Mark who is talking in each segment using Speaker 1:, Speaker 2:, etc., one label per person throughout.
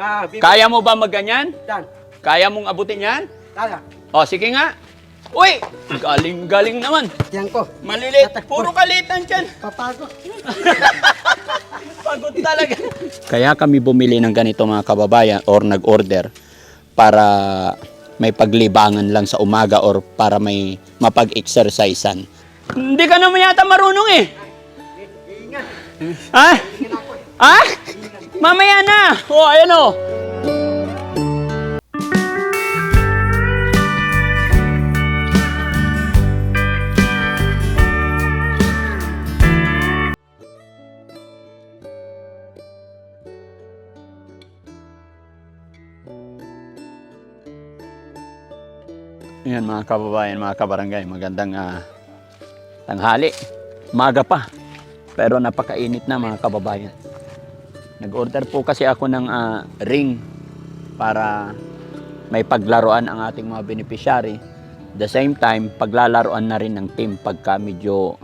Speaker 1: Ah.
Speaker 2: Kaya mo ba magganyan?
Speaker 1: Dan.
Speaker 2: Kaya mong abutin yan?
Speaker 1: Kaya.
Speaker 2: O, sige nga. Uy! Galing-galing naman.
Speaker 1: Yan ko.
Speaker 2: Malilit. Puro kalitan dyan.
Speaker 1: Papago.
Speaker 2: Pagod talaga. Kaya kami bumili ng ganito mga kababayan or nag-order para may paglibangan lang sa umaga or para may mapag-exercisean. Hindi ka naman yata marunong eh.
Speaker 1: Ingat.
Speaker 2: Ha? Ha? Mamaya na. O, ayan o. Yan mga kababayan, mga kabarangay, magandang ah, tanghali. Maga pa. Pero napakainit na mga kababayan. Nag-order po kasi ako ng ah, ring para may paglaruan ang ating mga beneficiary. The same time, paglalaruan na rin ng team pagka medyo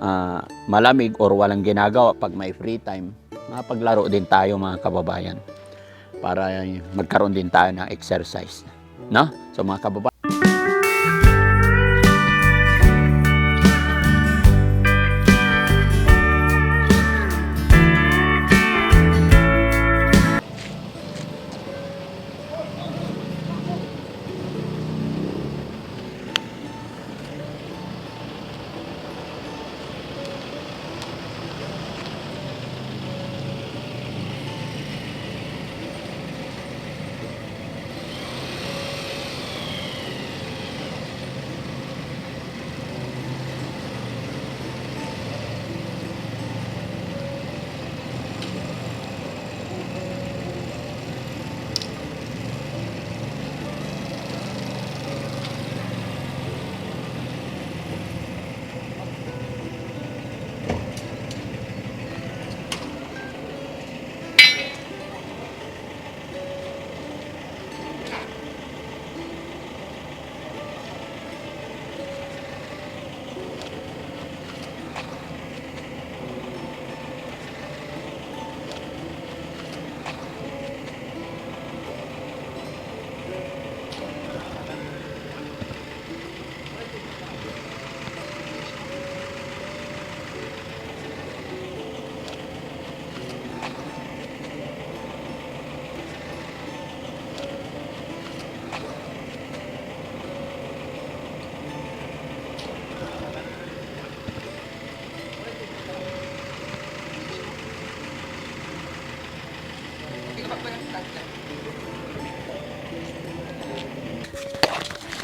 Speaker 2: ah, malamig or walang ginagawa pag may free time. Mapaglaro din tayo mga kababayan para magkaroon din tayo ng exercise. No? So mga kababayan,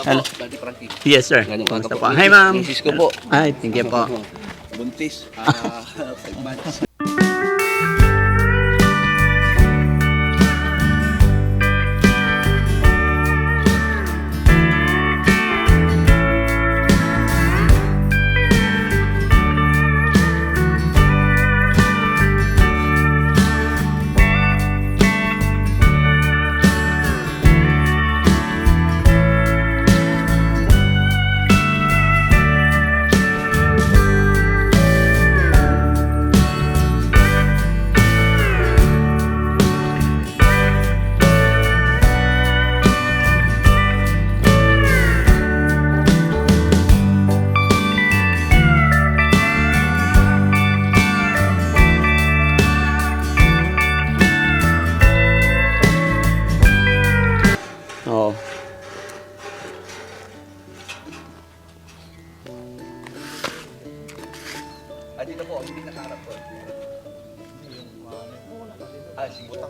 Speaker 2: Hello.
Speaker 3: Daddy Frankie.
Speaker 2: Yes, sir.
Speaker 3: Umaga
Speaker 2: po? Hi, ma'am.
Speaker 3: Misis ko po.
Speaker 2: Hi, thank you po.
Speaker 3: Buntis. Ah, five months. Dito po. Hindi nakaharap po. Ah, sige po.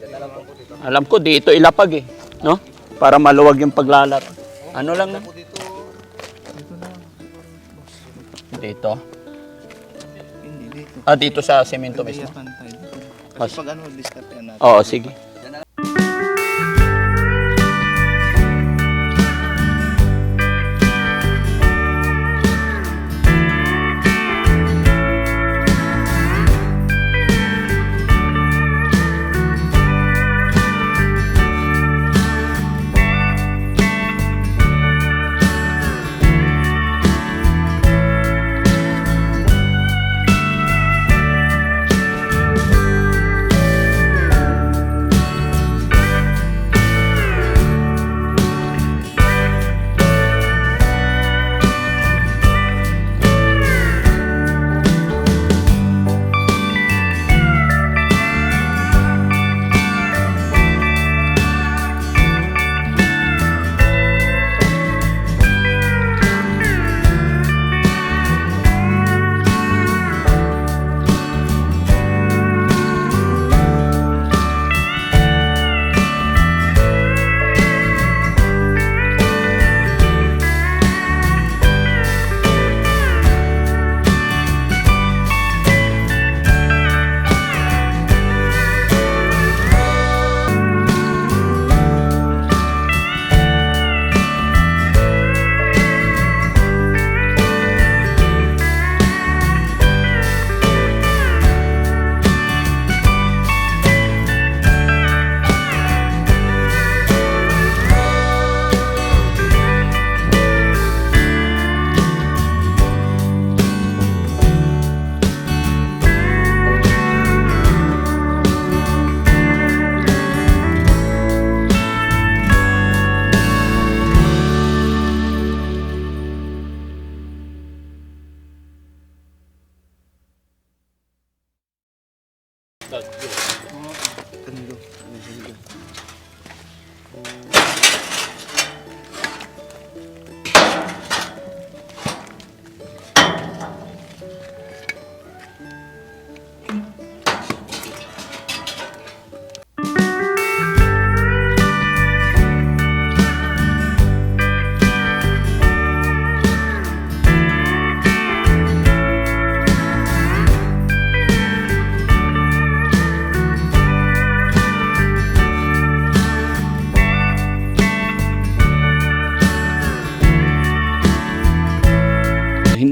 Speaker 3: Diyan na lang po dito.
Speaker 2: Alam ko, dito ilapag eh. No? Para maluwag yung paglalaro. Ano lang na?
Speaker 3: Dito.
Speaker 2: Dito.
Speaker 4: Hindi dito.
Speaker 2: Ah, dito sa semento mismo.
Speaker 4: Kasi pag ano, discard natin.
Speaker 2: Oo, sige.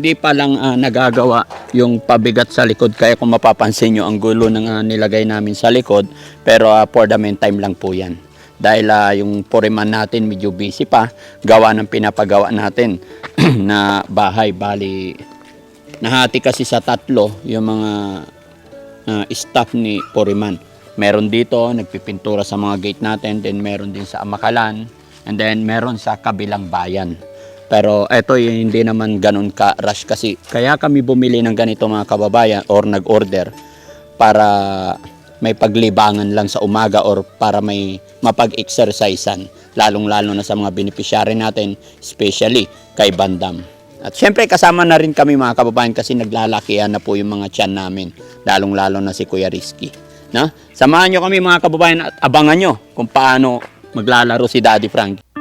Speaker 2: Hindi pa lang ah, nagagawa yung pabigat sa likod kaya kung mapapansin nyo ang gulo ng ah, nilagay namin sa likod pero ah, for the meantime lang po yan. Dahil ah, yung foreman natin medyo busy pa gawa ng pinapagawa natin na bahay bali nahati kasi sa tatlo yung mga ah, staff ni foreman. Meron dito nagpipintura sa mga gate natin then meron din sa Amakalan and then meron sa kabilang bayan. Pero yung hindi naman ganun ka-rush kasi kaya kami bumili ng ganito mga kababayan or nag-order para may paglibangan lang sa umaga or para may mapag-exercisean lalong-lalo na sa mga beneficiary natin especially kay Bandam. At syempre kasama na rin kami mga kababayan kasi naglalakihan na po yung mga tiyan namin lalong-lalo na si Kuya Rizky. Na? Samahan nyo kami mga kababayan at abangan nyo kung paano maglalaro si Daddy Frank.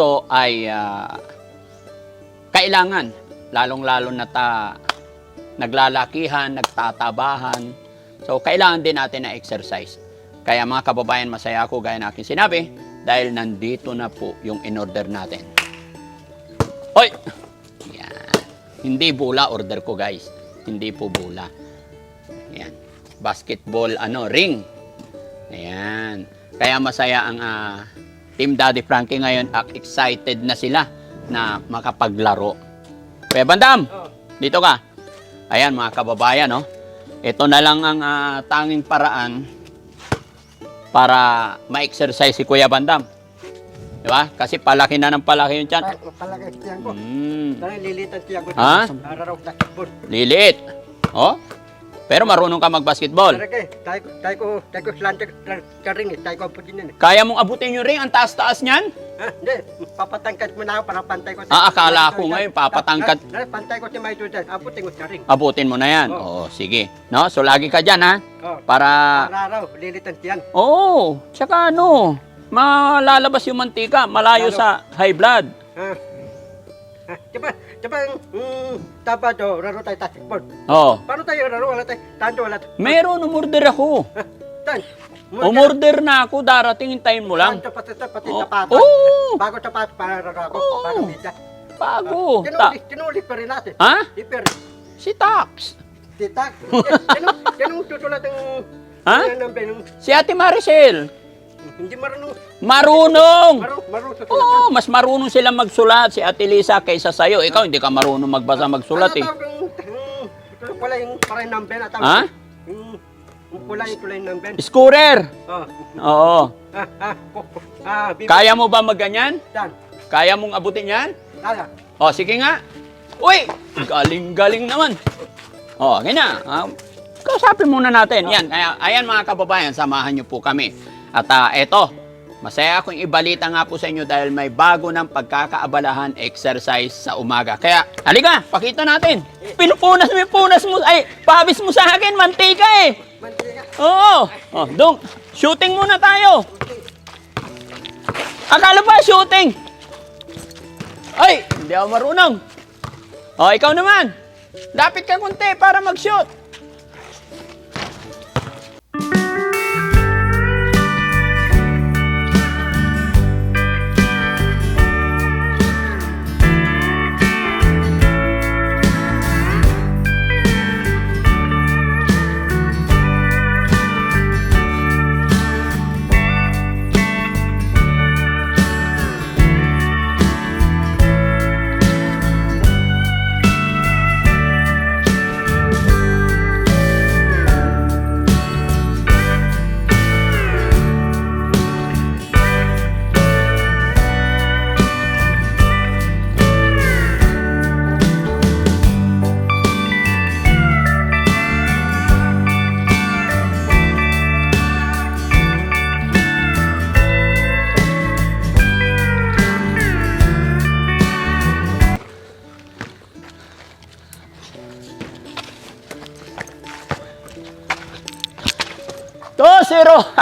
Speaker 2: Ito ay ah, kailangan, lalong-lalo na ta naglalakihan, nagtatabahan. So, kailangan din natin na exercise. Kaya mga kababayan, masaya ako gaya na aking sinabi dahil nandito na po yung in-order natin. Hoy! Yan. Hindi bula order ko guys. Hindi po bula. Yan. Basketball ano, ring. Ayan. Kaya masaya ang ah, Team Daddy Frankie ngayon at excited na sila na makapaglaro. Kuya Bandam, dito ka. Ayan mga kababayan, no? Ito na lang ang ah, tanging paraan para ma-exercise si Kuya Bandam. Di ba? Kasi palaki na ng palaki yung tiyan.
Speaker 1: Palagay tiyan ko.
Speaker 2: Mm,
Speaker 1: Dahil lilitan tiyan ko.
Speaker 2: Ha?
Speaker 1: Araraw basketball.
Speaker 2: lilit. Oh? Pero marunong ka mag-basketball.
Speaker 1: Eh. Yan.
Speaker 2: Kaya mong abutin yung ring, ang taas-taas niyan?
Speaker 1: Hindi, papatangkad mo na ako para pantay ko.
Speaker 2: Ah, akala ko ngayon, papatangkad.
Speaker 1: Na, pantay ko si May Jordan. Abutin ko sa ring.
Speaker 2: Abutin mo na yan. Oo, sige. No? So, lagi ka dyan, ha?
Speaker 1: Oh,
Speaker 2: Para...
Speaker 1: araraw, lilitan tiyan.
Speaker 2: Oo. Tsaka ano, malalabas yung mantika, malayo sa high blood.
Speaker 1: Ha? Ha? Diba, diba, mm, taba do, raro tayo basketball.
Speaker 2: Oo.
Speaker 1: Paano tayo raro? Wala tayo, tanto wala tayo.
Speaker 2: Meron, umorder ako.
Speaker 1: Tan,
Speaker 2: Umorder na ako, darating hintayin mo lang.
Speaker 1: Tanto pati, pati
Speaker 2: Oh,
Speaker 1: sapatos.
Speaker 2: Oo.
Speaker 1: Bago sapatos para raro ako.
Speaker 2: Oo.
Speaker 1: Bago media.
Speaker 2: Bago. Ta-
Speaker 1: Tinulit, tinulit pa rin natin.
Speaker 2: ha?
Speaker 1: Iper,
Speaker 2: Si Tax.
Speaker 1: titak. Tinong, tinong tutulad ng...
Speaker 2: Ha?
Speaker 1: Ng
Speaker 2: Si Ate Maricel.
Speaker 1: Hindi marunong,
Speaker 2: Marunong.
Speaker 1: marunong, marunong sa
Speaker 2: Oo, mas marunong silang magsulat si Ate Lisa kaysa sa'yo. Ikaw, hindi ka marunong magbasa magsulat eh.
Speaker 1: Ano tawag yung, yung, yung parang number na tawag.
Speaker 2: Ha?
Speaker 1: Yung, yung pula yung pula yung number.
Speaker 2: Scooter.
Speaker 1: Oh.
Speaker 2: Oo.
Speaker 1: Ah, ah, ko- ko- ah, bibi.
Speaker 2: Kaya mo ba magganyan?
Speaker 1: Dan.
Speaker 2: Kaya mong abutin yan?
Speaker 1: Kaya.
Speaker 2: O, sige nga. Uy! Galing-galing naman. O, ganyan. Ah, kausapin muna natin. Yan. Kaya, ayan mga kababayan, samahan niyo po kami. At ah, eto, masaya akong ibalita nga po sa inyo dahil may bago ng pagkakaabalahan exercise sa umaga. Kaya, halika, pakita natin. Pinupunas mo punas mo. Ay, pawis mo sa akin, mantika eh.
Speaker 1: Mantika.
Speaker 2: Oo. Oh, dong, shooting muna tayo. Akala pa shooting. Ay, hindi ako marunong. Oh, ikaw naman. Lapit ka kunti para mag-shoot.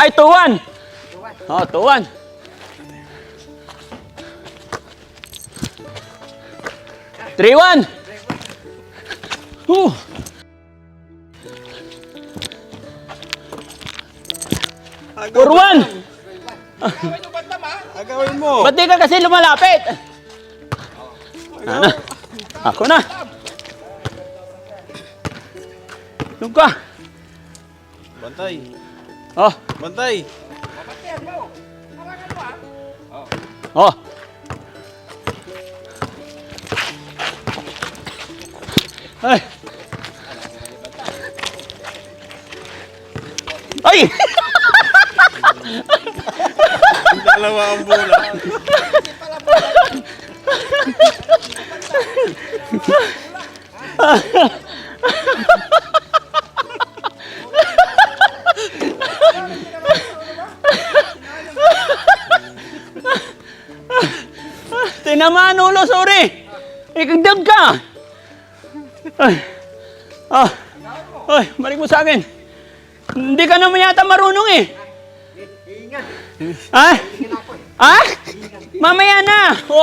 Speaker 2: Ay, one. Oh, one. Three, one. Whew. Four, one.
Speaker 4: Agawin mo!
Speaker 2: Ba't di ka kasi lumalapit? Ano? Ako na. Doon ka.
Speaker 4: Bantay!
Speaker 2: Oh,
Speaker 4: Bantay!
Speaker 2: oh. Ay. Ay!
Speaker 4: Dalawa ang bola.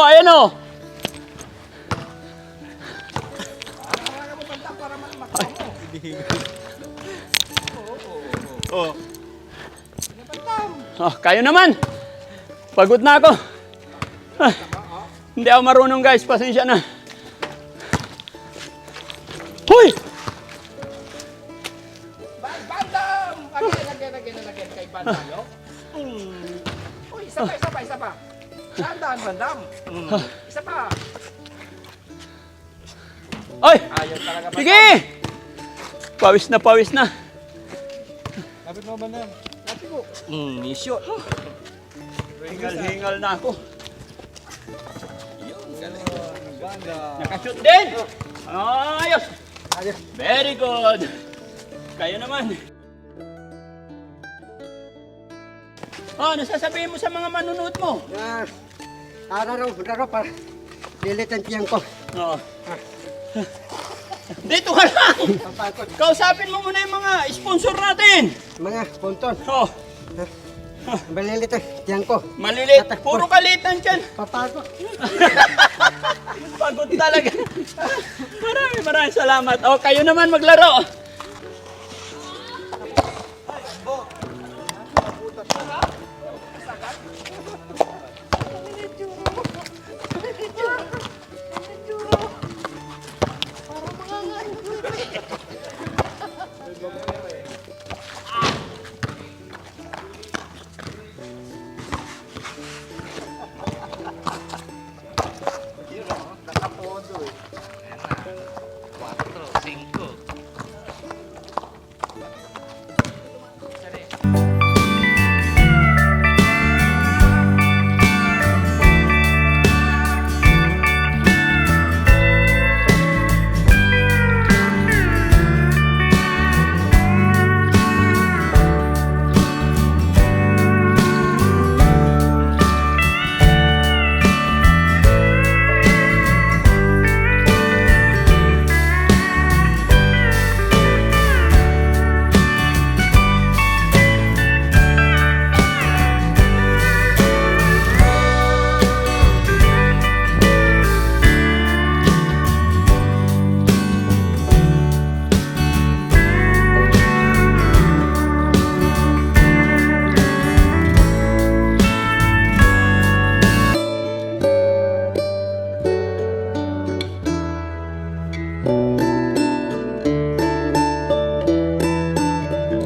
Speaker 2: Ayan oh.
Speaker 4: Oh.
Speaker 2: Oh, kayo naman. Pagod na ako. Ah, hindi ako marunong guys, pasensya na.
Speaker 5: Isa pa.
Speaker 2: Oy!
Speaker 5: Ayaw talaga Bandam.
Speaker 2: Sige! Pawis na pawis na.
Speaker 4: Lapit mo ba na?
Speaker 5: Mm, mission.
Speaker 2: Hingal-hingal na ako.
Speaker 4: Ganda.
Speaker 2: Nakashoot din! Ayos! Very good! Kayo naman. Oh, nasasabihin mo sa mga manunood mo?
Speaker 1: Ah, Ah, araw, araw, para lilitan tiyang ko.
Speaker 2: Oo. Ah. Dito ka lang!
Speaker 1: Papakot.
Speaker 2: Kausapin mo muna yung mga sponsor natin!
Speaker 1: Mga ponton.
Speaker 2: Oo.
Speaker 1: Oh. Malilitan tiyang ko.
Speaker 2: Malilit. Tatakbo. Puro kalitan dyan.
Speaker 1: Papakot.
Speaker 2: Pagod talaga. Maraming maraming salamat. O, kayo naman maglaro. Oh.